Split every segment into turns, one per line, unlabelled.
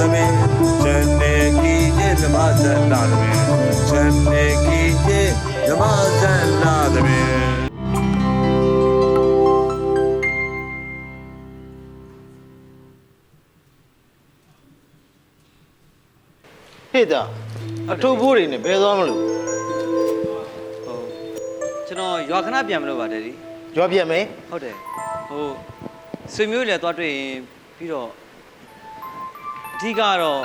သမီးချန်နေကီရဲ့ဓမ္မဇန်လာသမီးချန်နေကီရဲ့ဓမ္မဇန်လာသမီး
ဟေ့တာအထုပ်ဖို့တွေနဲ့ဘယ်သွားမလို့
ဟုတ်ကျွန်တော်ရွာခဏပြန်မလို့ပါတယ်ဒီ
ကြွားပြတ်မယ်
ဟုတ်တယ်ဟိုဆွေမျိုးလည်းသွားတွေ့ရင်ပြီးတော့ အဓိကကတော့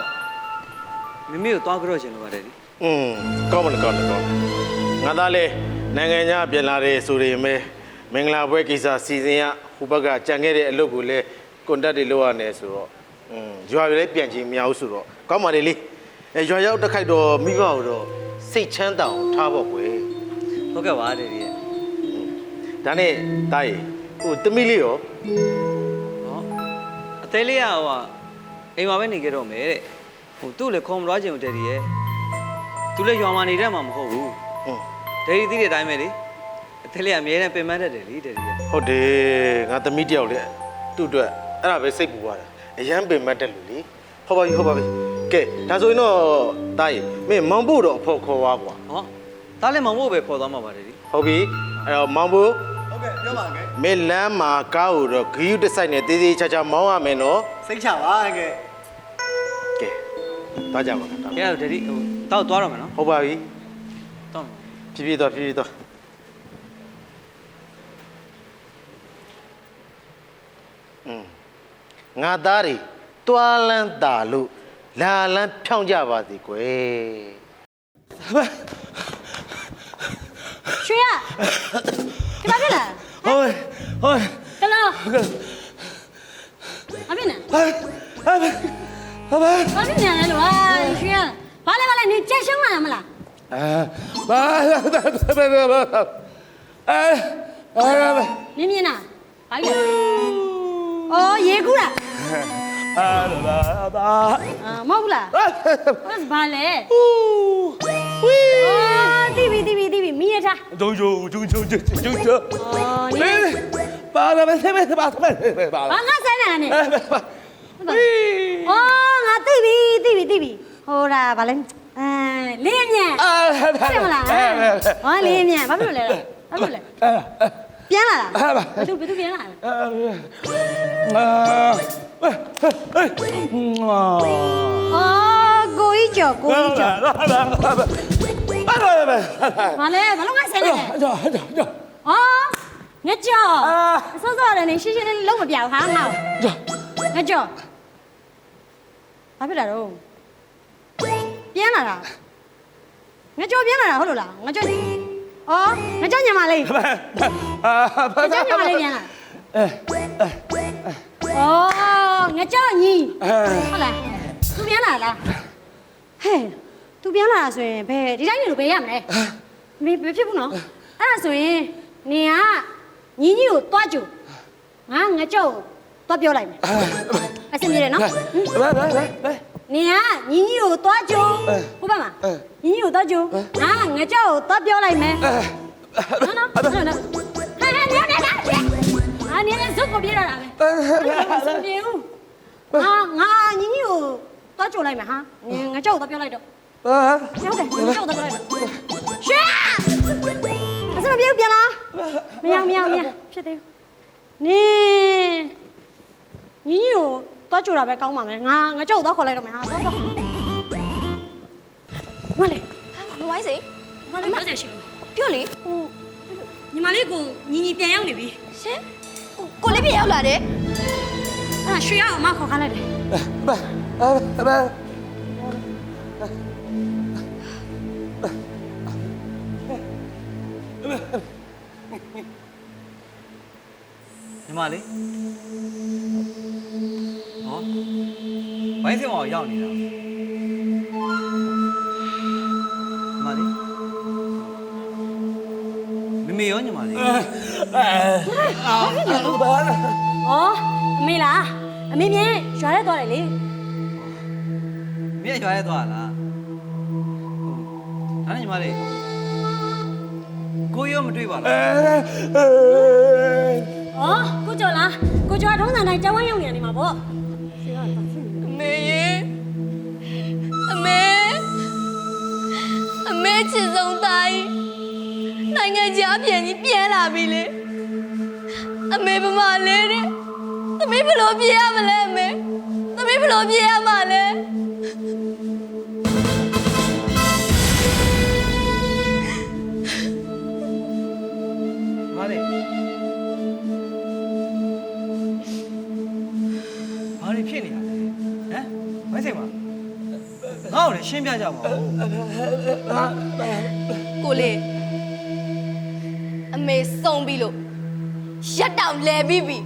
မမေကိုသွားကြတော့ချင်လို့ပါတယ်ဒီ
อืมကောင်းမလားကောင်းတယ်ကောင်းတယ်ငါသားလေနိုင်ငံခြားပြန်လာတယ်ဆိုရင်ပဲမင်္ဂလာပွဲကိစ္စစီစဉ်ရဟိုဘက်ကကြံခဲ့တဲ့အလုပ်ကိုလည်းကွန်တက်တွေလုပ်ရနေဆိုတော့อืมရွာတွေလည်းပြန်ချင်မရဘူးဆိုတော့ကောင်းပါလေလေအဲရွာရောက်တစ်ခိုက်တော့မိဘတို့စိတ်ချမ်းသာအောင်ထားဖို့ကွယ်
ဟုတ်ကဲ့ပါတယ်ဒီရဲ့
ဒါနဲ့တားရီဟိုတမီလေးရော
ဟောအသေးလေးကဟိုက အိမ်မှာပဲနေကြတော့မယ်တဲ့ဟိုသူ့လည်းခေါ်မသွားချင်ဘူးတဲ့ဒီရဲ့သူလည်းရွာမှာနေတတ်မှာမဟုတ်ဘူး
อืม
ဒယ်ဒီသိတဲ့အတိုင်းပဲလေအသေးလေးကအမြဲတမ်းပင်ပန်းတတ်တယ်လေတဲ့ဒီရဲ့
ဟုတ်တယ်ငါသမီးတယောက်လေသူ့အတွက်အဲ့ဒါပဲစိတ်ပူသွားတာအရန်ပင်မတ်တက်လူလေဟုတ်ပါပြီဟုတ်ပါပြီကဲဒါဆိုရင်တော့တားရီမင်းမောင်ဖို့တော့အဖို့ခေါ်သွားကွာ
ဟောဒါလည်းမောင်မို့ပဲခေါ်သွားမှာပါတယ်ဒီ
ဟုတ်ပြီအဲ့တော့မောင်ဖို့
ဟုတ်ကဲ့ပြောပါငယ်
မင်းလမ်းမှာကားကိုတော့ဂယူးတစ်ဆိုင်နဲ့တေးသေးချာချာမောင်းရမယ်နော်
စိတ်ချပါငယ်
ကဲသွားကြပါလား
ကဲဒယ်ဒီဟိုတောက်သွားတော့မယ်နော်
ဟုတ်ပါပြီ
တောက်မယ်
ဖြည်းဖြည်းသွားဖြည်းဖြည်းသွားอืมငါသားတွေတွားလန်းတာလို့လာလန်းဖြောင်းကြပါစေကွယ်
ရွှေရကဘာဖြစ်လဲ
ဟိုးဟိုး
ကလော အပြင်းနဲ့
ဟဲ့ဟဲ့ဟဲ့
ဘာဖြစ်နေလဲလို့ဟာရွှေရဘာလဲဘာလဲနေကြက်ရှုံးလာမလား
အာဘာဘာဘာဘာအဲအဲ
နင်းမြင်လားဘာလဲအော်ရေကူးတာ
အာဘာဘာ
အာမဟုတ်ဘူးလားဟုတ်ဘာလဲ
ဝီ
အော်တီဗီတီဗီတီဗီမီးရထား
ဂျုံဂျုံဂျုံဂျုံဂျုံဂျုံဂျုံ
အော်နေ
ဘာဘာဘာဘာဘာဘာဘာ
ဘာငါဆိုင်နေနေ
ဝီ
အော်ငါသိပြီသိပြီသိပြီဟိုဒါဘာလဲအဲလေးမြန်
အာ
ဖြစ်မလားဟောလေးမြန်ဘာဖြစ်လို့လဲဘာဖြစ်လို့လဲပြန်လာလားဘယ်သူဘယ်သူပြန်လာလဲအော်ကိုကြီးကျော်ကိုကြီးကျော်မလဲဘာလို့ငါဆဲနေလဲအော်ငါကျော်စောစောလည်းနေရှင်းရှင်းလေးလုံးမပြဘူးဟာငါငါကျော် ဘာဖြစ်လာတော့ပြန်လာတာငါကျော်ပြန်လာတာဟုတ်လို့လားငါကျော်အော်ငါကျော်ညမလေးငါကျော်ညမလေးပြန်လာအော်ငါကျော်ညီဟုတ်လားသူပြန်လာလားဟဲ့ तू ပြန်လာတာဆိုရင်ဘယ်ဒီတိုင်းနေလို့ဘယ်ရမလဲမင်းဘယ်ဖြစ်ဘူးနော်အဲ့ဒါဆိုရင်နင်ကညီညီကိုတွားကြူငါငါကြောက်ကိုတွားပြောလိုက်မယ် အဆင်ပြေတယ်နော်နင်ကညီညီကိုတွားကြူဟုတ်ပါမလားညီညီကိုတွားကြူငါငါကြောက်ကိုတွားပြောလိုက်မယ်နော်နော်နော်နော်ဟဲ့ဟဲ့နင်နင်အာနင်လည်းဇုတ်ကိုပြေးတော့တာပဲအဆင်ပြေဘူးငါငါညီညီကိုတွားကြူလိုက်မယ်ဟာနင်ငါကြောက်ကိုတွားပြောလိုက်တော့ဟုတ်တယ်မကြောက်တော့လိုက်ရှေ့အစမပြေဘူးပြန်လာမရမရမရဖြစ်သေးနေညီညီကို သွားကြိုတာပဲကောင်းပါမယ်ငါငါကြောက်သွားခေါ်လိုက်တော့မယ်ဟာသွားတော့မလေး
မဝိုင်းစေ
မလေးပြောစရာရှိဘူး
ပြောလေ
ဟိုညီမလေးကိုညီညီပြန်ရောက်နေပြီ
ရှင်ကိုကိုလေးပြရောက်လာတယ်
အဲ့ဒါရွှေရအောင်မခေါ်ခိုင်းလိုက်တယ်
ညီမလေး ဘိုင်းစင်အောင်ရောက်နေတာညီမလေးမမေရောညီမလေး
ဩအမေလားအမေမြင်ရွာထဲသွားတယ်လေ
မင်းရွာရဲသွားလားဟုတ်ဒါနဲ့ညီမလေးကိုရောမတွေ့ပါလား
ဩကိုကျော်လားကိုကျော်ကထုံးစံတိုင်းကျောင်းဝင်းရုံနေနေမှာပေါ့
အမေအမေချစ်ဆုံးသားကြီးနိုင်ငံခြားပြန်ကြီးပြန်လာပြီလေအမေဗမာလေးတဲ့သမီးဘယ်လိုပြေးရမလဲအမေသမီးဘယ်လိုပြေးရမှာလဲ
ရှင်းပြကြပါဦး
ကိုလေးအမေစုံပြီလို့ရက်တောင်လဲပြီးပြီ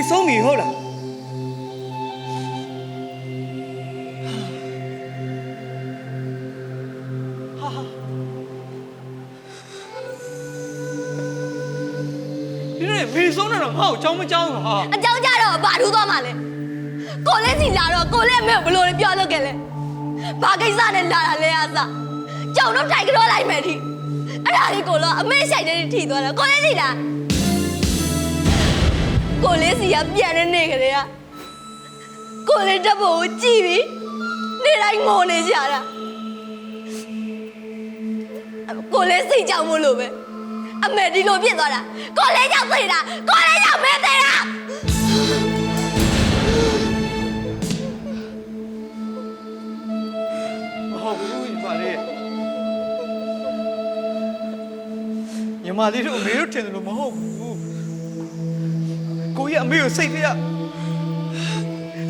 အမေဆုံးပြီဟုတ်လားဟာဟာဒီနေ့မေဆုံးတော့ငါ့ကိုကြောင်းမကြောင်းဟာ
အကြောင်းကြတော့ဘာထူးသွားမှာလဲကိုလေးစီလာတော့ကိုလေးအမေကိုဘယ်လိုလဲပြောလို့ခဲ့လဲဘာကိစ္စနဲ့လာတာလဲအစားကြောင်တော့ထိုင်ကြောလိုက်မယ်ဒီအဲ့ဒါလေးကိုတော့အမေဆိုင်တဲ့ထိသွားတာကိုလေးစီလား ကိုလေးစီကပြန်နေနေကြတဲ့ကကိုလေးတက်ဖို့ကိုကြည့်ပြီးနေတိုင်းငိုနေကြတာကိုလေးစိတ်ကြောက်မို့လို့ပဲအမေဒီလိုဖြစ်သွားတာကိုလေးကြောက်သိတာကိုလေးကြောက်မဲသိတာ
မဟုတ်ဘူးညီမလေးညီမလေးတို့အမေတို့ထင်တယ်လို့မဟုတ်ဘူး ကိုကြီးကအမေကိုစိတ်ထဲက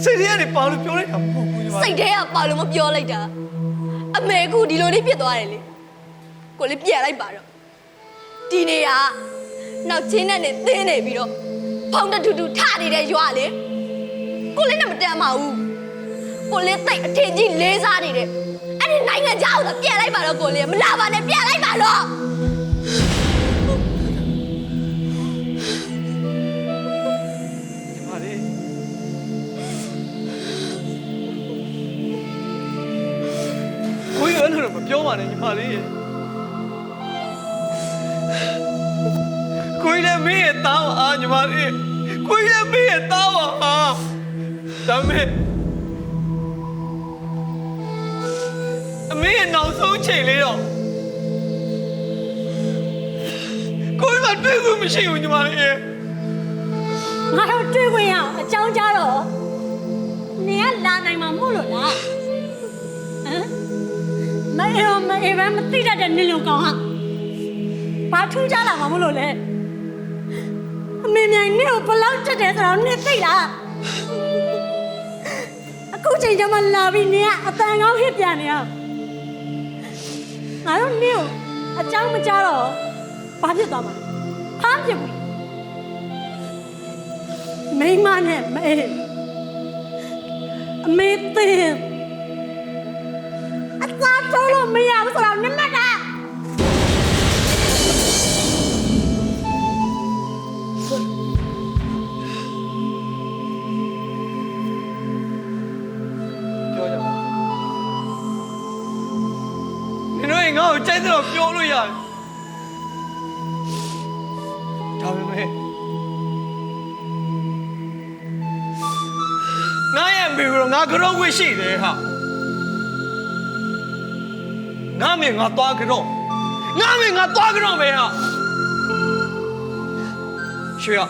စိတ်ထဲကနေပါလို့ပြောလိုက်တာမဟုတ်ဘူးညီမ
စိတ်ထဲကပါလို့မပြောလိုက်တာအမေကူဒီလိုလေးဖြစ်သွားတယ်လေကိုလေးပြန်လိုက်ပါတော့ဒီနေကနောက်ချင်းနဲ့နေသင်းနေပြီးတော့ဖောင်းတတူတူထနေတဲ့ရွာလေကိုလေးနဲ့မတန်ပါဘူးကိုလေးတိတ်အထင်ကြီးလေးစားနေတဲ့အဲ့ဒီနိုင်ငံခြားကိုတော့ပြန်လိုက်ပါတော့ကိုလေးမလာပါနဲ့ပြန်လိုက်ပါတော့
ပြောပါနဲ့ညီမလေးကိုကြီးလည်းမင်းရဲ့သားပါညီမလေးကိုကြီးလည်းမင်းရဲ့သားပါဒါမဲ့အမေရဲ့နောက်ဆုံးချိန်လေးတော့ကိုကြီးကတွေ့ခွင့်မရှိဘူးညီမလေး
ငါတို့တွေ့ခွင့်ရအောင်အကြောင်းကြားတော့နေကလာနိုင်မှာမို့လို့လားဟမ် မအေးမအေးပဲမသိတတ်တဲ့နင်လုံကောင်ဟာဘာထူးကြလာမှာမို့လို့လဲအမေမြိုင်နေကိုဘယ်လောက်တက်တယ်ဆိုတော့နင်သိလားအခုချိန်ကျမှလာပြီးနင်ကအတန်ကောင်းဟစ်ပြန်နေအောင်ငါတို့နင်ကိုအကြောင်းမကြားတော့ဘာဖြစ်သွားမှာဖမ်းဖြစ်ဘူးမိန်းမနဲ့မအေးအမေတင်အသာ တော်လို့မရဘူးဆိုတော့နမက
ပြောကြပါနင်တို့ရင်ငါ့ကိုကြိုက်တဲ့တော့ပြောလို့ရတယ်ဒါပေမဲ့ငါရဲ့မေကတော့ငါကတော့ဝိရှိတယ်ဟာ ငါမေငါသွားကတော့ငါမေငါသွားကတော့ပဲဟာရွှေရ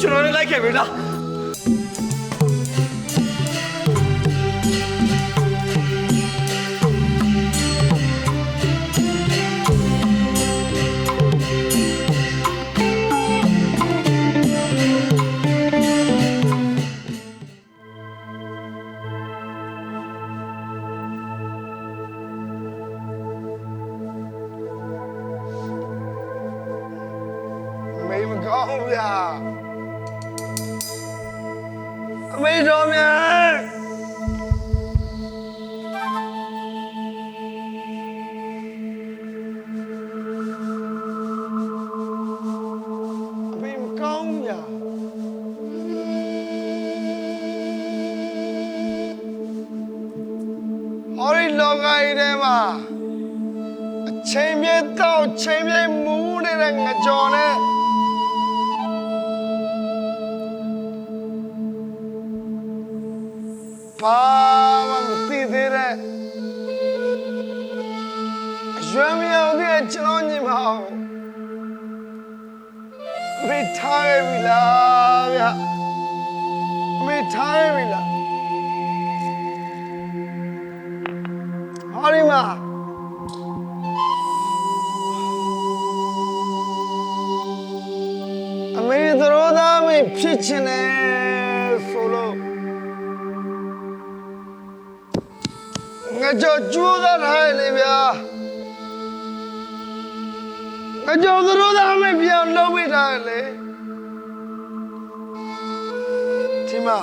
ကျွန်တော်လည်းလိုက်ခဲ့ပြီလား
ဘူးဗျာဟောဒီလောကကြီးထဲ
မှာအချိန်ပြည့်တော့ချိန်ပြည့်မူးနေတဲ့ငကြော်နဲ့ဘာမှမသိသေးတဲ့ရွှေမြောင်တဲ့ကျွန်တော်ညီမအောင် မေထားရပြီလားဗျမေထားရပြီလားဟာဒီမှာအမေသရောသားမေဖြစ်ချင်တယ်ဆိုလို့ငါကြောကြိုးစားထားရလေဗျာ ငါကြောသရောသားမေပြောင်းလုပ်ပေးထားရလေဒီမှာ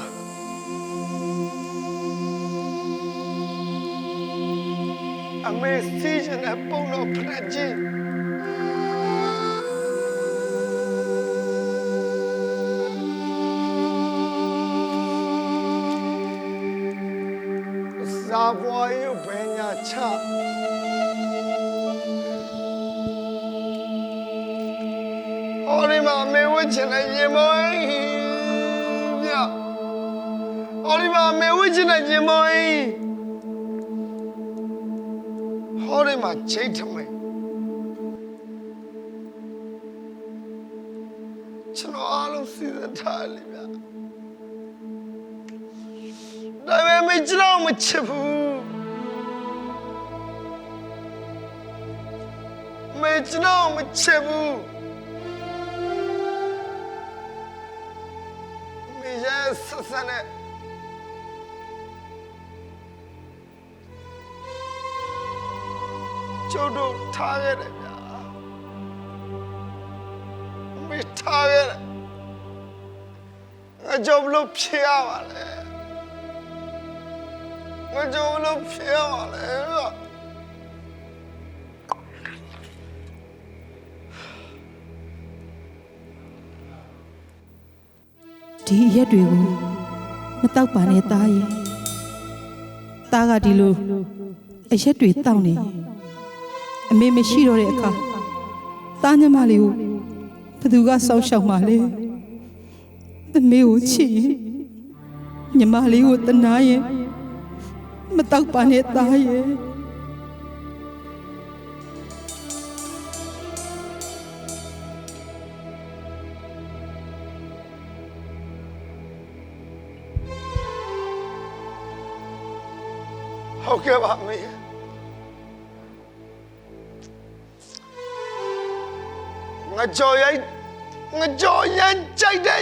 အမေစီးချင်တဲ့ပုံတော့ဖက်ကြီးဇာပွားရုပ်ဘယ်ညာချ အမေဝတ်ချင်တဲ့ရင်မောင်းဗျဟောဒီမှာအမေဝတ်ချင်တဲ့ရင်မောင်းဟောဒီမှာချိတ်ထမိတ်ကျွန်တော်အားလုံးစီစဉ်ထားလိမ့်ဗျာဒါပေမဲ့ကျွန်တော်မချစ်ဘူးမေကျွန်တော်မချစ်ဘူး မေရဲ့ဆက်စနဲ့ကျုပ်တို့ထားခဲ့တယ်ဗျာမိထားခဲ့တယ်ငါကြောင့်ဘလို့ဖြစ်ရပါလဲငါကြောင့်ဘလို့ဖြစ်ရပါလဲ
ဒီအရက်တွေကိုမတောက်ပါနဲ့သားရဲ့သားကဒီလိုအရက်တွေတောက်နေရင်အမေမရှိတော့တဲ့အခါသားညမလေးကိုဘယ်သူကစောင့်ရှောက်မှလဲအမေကိုချစ်ရင်ညမလေးကိုတနာရင်မတောက်ပါနဲ့သားရဲ့
ဟုတ်ကဲ့ပါမေငါကြော်ရိုက်ငါကြော်ရမ်းကြိုက်တဲ့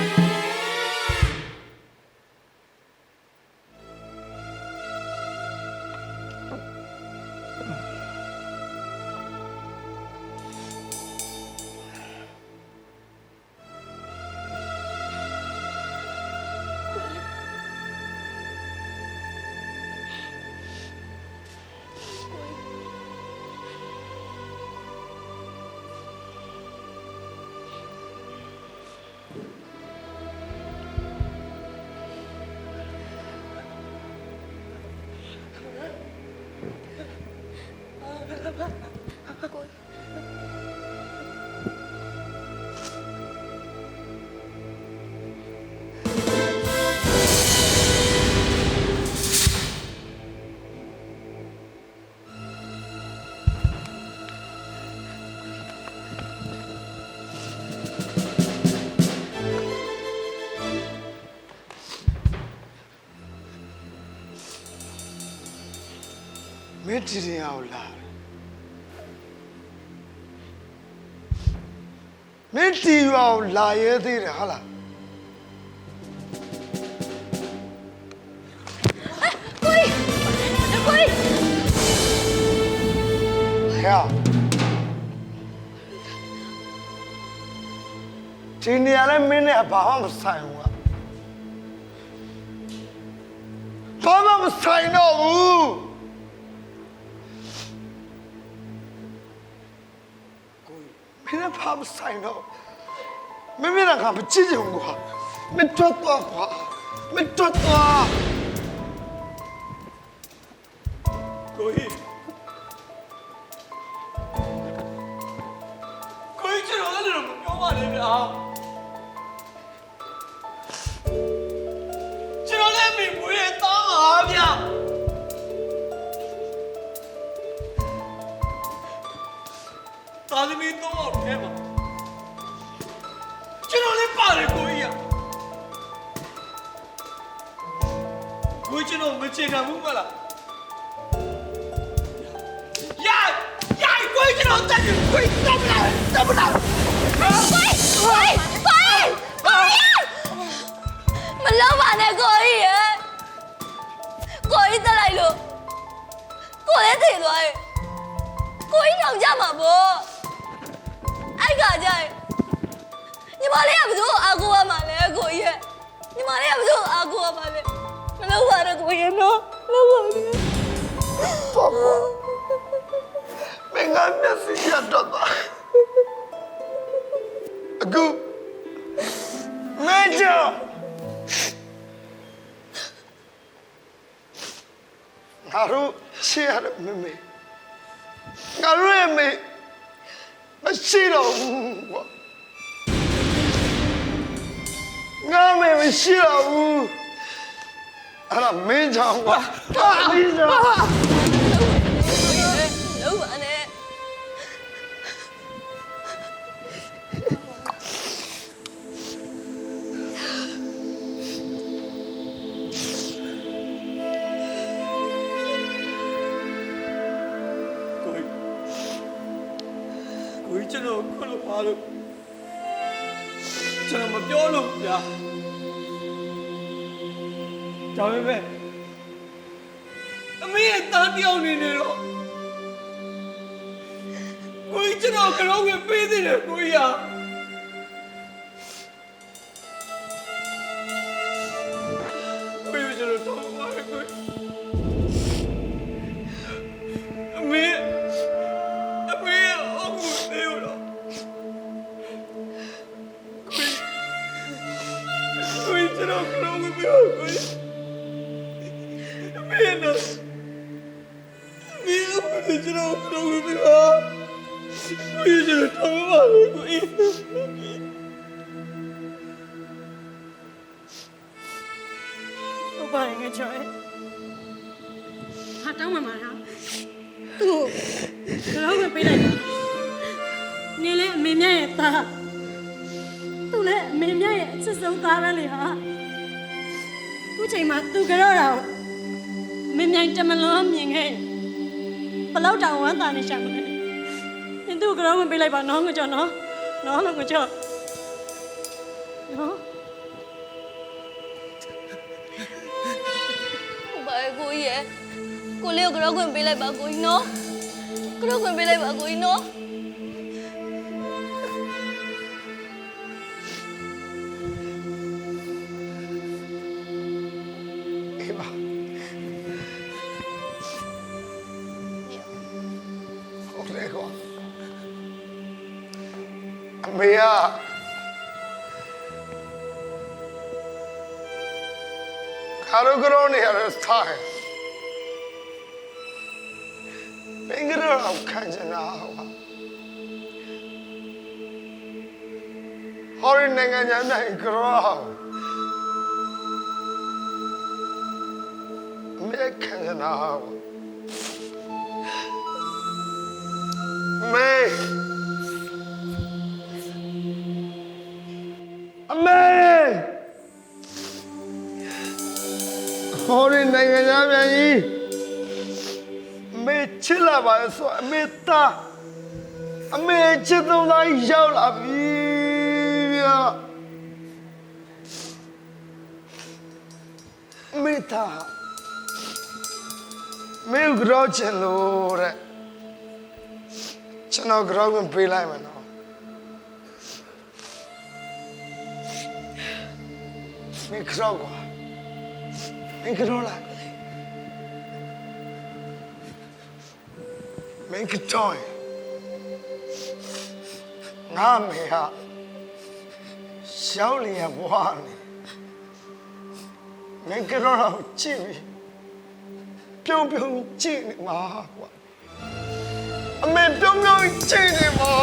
ရဲ့မင်းတီရင်အောင်လာမင်းတီအောင်လာရဲသေးတယ်ဟာလား
ကိုကြီးကိုကြီး
ဟဲ့ဒီနေရာလဲမင်းနဲ့ဘာမှမဆိုင်ဘူးကဘာမှမဆိုင်တော့ဘူး မင်းနဲ့ဘာမှမဆိုင်တော့မင်းမင်းကမကြည့်ကြဘူးကွာမင်းထွက်သွားကွာမင်းထွက်သွား
ကိုကြီးကိုကြီးကျွန်တော်အဲ့လိုမပြောပါနဲ့ဗျာ 啥都没动我偏不就让你放了个呀鬼进了我们监察部门了呀呀我们这里鬼进了
我们这里鬼进了我们这里鬼进了鬼进了了了 အဲ့ကကြရင်ညီမလေးကဘယ်သူ့ကိုအာကိုရမှာလဲကိုကြီးရယ်ညီမလေးကဘယ်သူ့ကိုအာကိုရမှာလဲမလောက်ပါနဲ့ကိုကြီးနော်မလောက်ပါနဲ့
မင်းကမျက်စိရတော့သွားအခုမင်းကြောင့်ငါတို့ချစ်ရတဲ့မမေငါတို့ရဲ့မေ မရှိတော့ဘူးကွာငါမေမရှိတော့ဘူးအဲ့ဒါမင်းကြောင့်ကွာ ကြီး
ကျွန်
တော် ခုချိန်မှာ
သူကတော့တော့မင်းမြိုင်တမလွန်မြင်ခဲ့ဘလောက်တောင်ဝမ်းသာနေရှာမလဲနင်သူ့ကိုကတော့မပေးလိုက်ပါနော်ငါကြောနော်နော်လို့ငါကြောနော်
ဟုတ်ပါရဲ့ကိုကြီးရယ်ကိုလေးကိုကြောက်ခွင့်ပေးလိုက်ပါကိုကြီးနော်ကြောက်ခွင့်ပေးလိုက်ပါကိုကြီးနော်
ခါရုကတော့နေရတဲ့စတိုင်မင်းကတော့ခံချ ခံနာမေအမေဟောရနိုင်ငံသားပြန်ကြီးမေချစ်လာပါဆိုအမေသားအမေချစ်သုံးသားရောက်လာပြီဗျာမေသားမင်းကြောက်ချင်လို့တဲ့ကျွန်တော်ကြောက်ဝင်ပေးလိုက်မယ်နော်
မင်းကြောက်ကွာ မင်းကြောက်လားမင်းကြောက်ရင်ငါမေဟာရှောက်လျက်ဘွားနေမင်းကြောက်တော့ကြည့်ပြီးပြုံးပြုံးကြည့်နေမှာကွာအမေပြုံးပြုံးကြည့်နေမှာ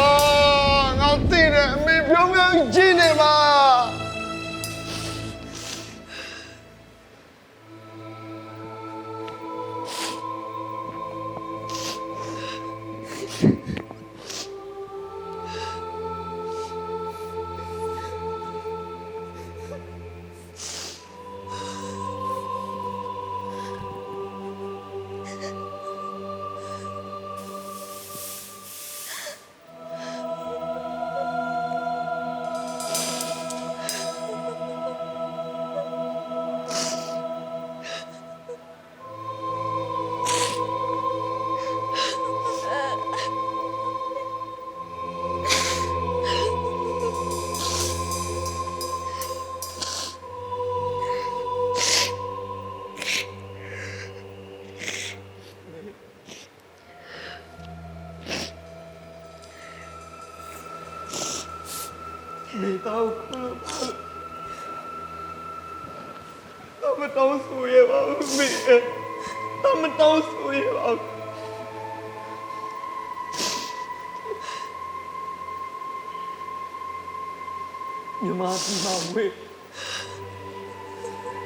ငါသိတယ်အမေပြုံးပြုံးကြည့်နေမှာမိ ညီမဒီမှာဝေး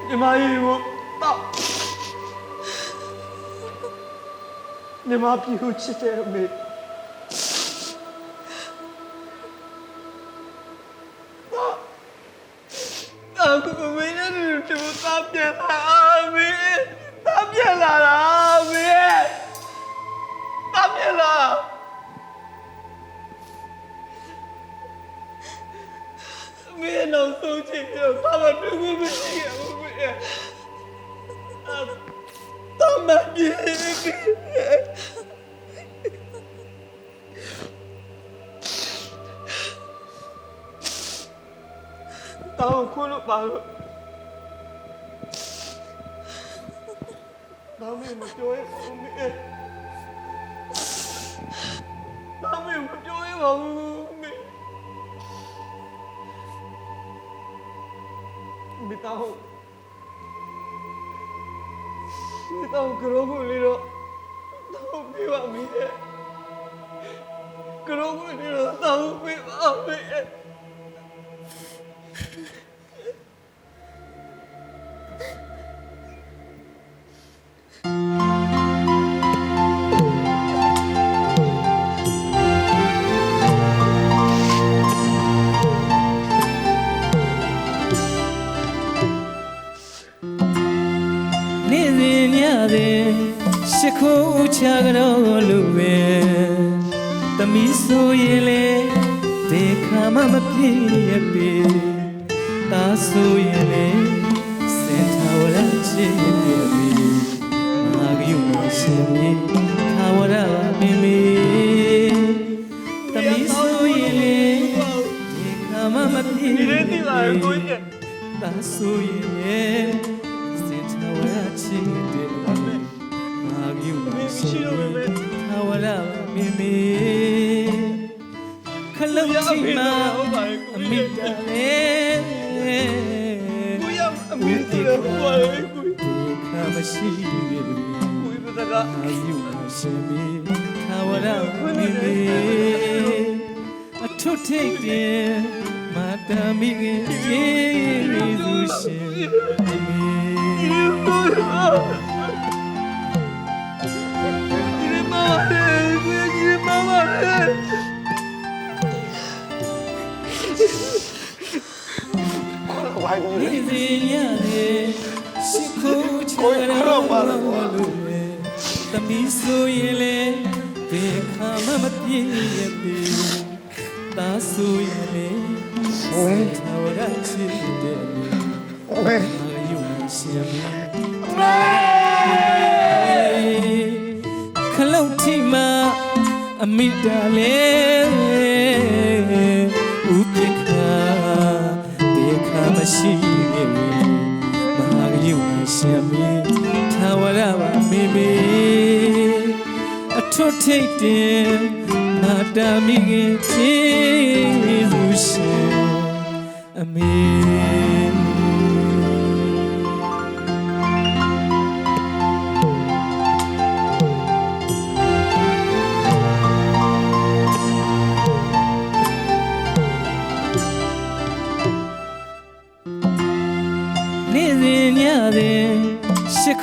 ညီမရေကိုတော့ညီမပြူချစ်တယ်အမေအခုမင်းနဲ့တူတာပြန်လာ ခုလို့ပါလို့တော့မင်းမပြောရဘူးမင်းတော့မင်းမပြောရပါဘူးမင်းမတောင်းမတောင်းကြောဘူးလေတော့တော့ပြပါမင်းကြောဘူးလေတော့တော့ပြပါမ
ရှိခိုးချကြောလို့ပဲတမီဆိုရင်လေဒေခါမမပြည့်ရပေတာဆိုရင်လေစင်ထာဝရချစ်ရပေမာဂယုမရှင်မြေထာဝရမင်းမေတမီဆိုရင်လေဒေခါမမပြည့်ရပေတာဆိုရင်စင်ထာဝရချစ်တယ် မာဂယုမရှင်မြေထာဝရမင်းမေခလုံးချီမာအမိတလေကိုရအမိတလေဘာလဲကိုခမရှိရပြီကိုရတကအာယုရှင်မီသာဝရမီမီအထွတ်ထိပ်တင်မာတမီငယ်ကျေးဇူးရှင်မီ
ဝို င်းပြီး
နေ့စဉ်ညစဉ်ရှိခိုးချတော်လို့တမီဆိုရင်လေဘေခါမမပြည့်ရပြီတာဆိုရင်လေဝေးသာဝရချစ်တယ်
ဝေး
အာယုရှင်မခလုတ်ထိမအမိတာလေ ရှင်မီထာဝရပါမေမေအထွတ်ထိပ်တင်မာတာမိခင်ကျေးဇူးရှင်အမေ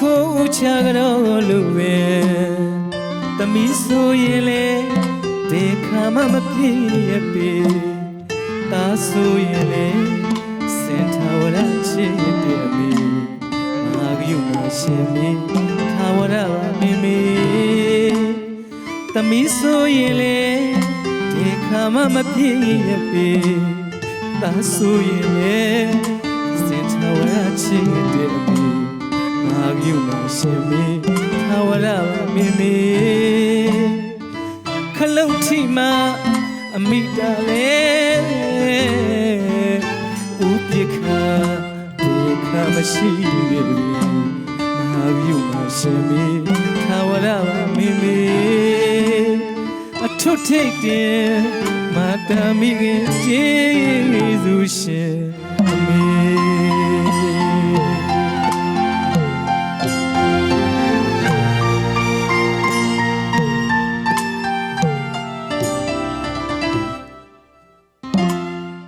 ရှ िख ိုးချကြောလို့ပဲတမီးဆိုရင်လေဒေခါမမပြည့်ရပေတာဆိုရင်လေစင်ထာဝရချစ်တဲ့မီမာဂယုမရှင်မီထာဝရပါမေမေတမီးဆိုရင်လေဒေခါမမပြည့်ရပေတာဆိုရင်လေစင်ထဝရချစ်တဲ့မေ မာဂယုမရှင်မေထဝရမေမေခလုတ်ထိမအမိတာလေဥပိ္ပခာဒေခမရှိခဲ့တယ်မာဂယုမရှင်မေထဝရမေမေအထွတ်ထိပ်တင်မာတာမိခင်ကျေးဇူ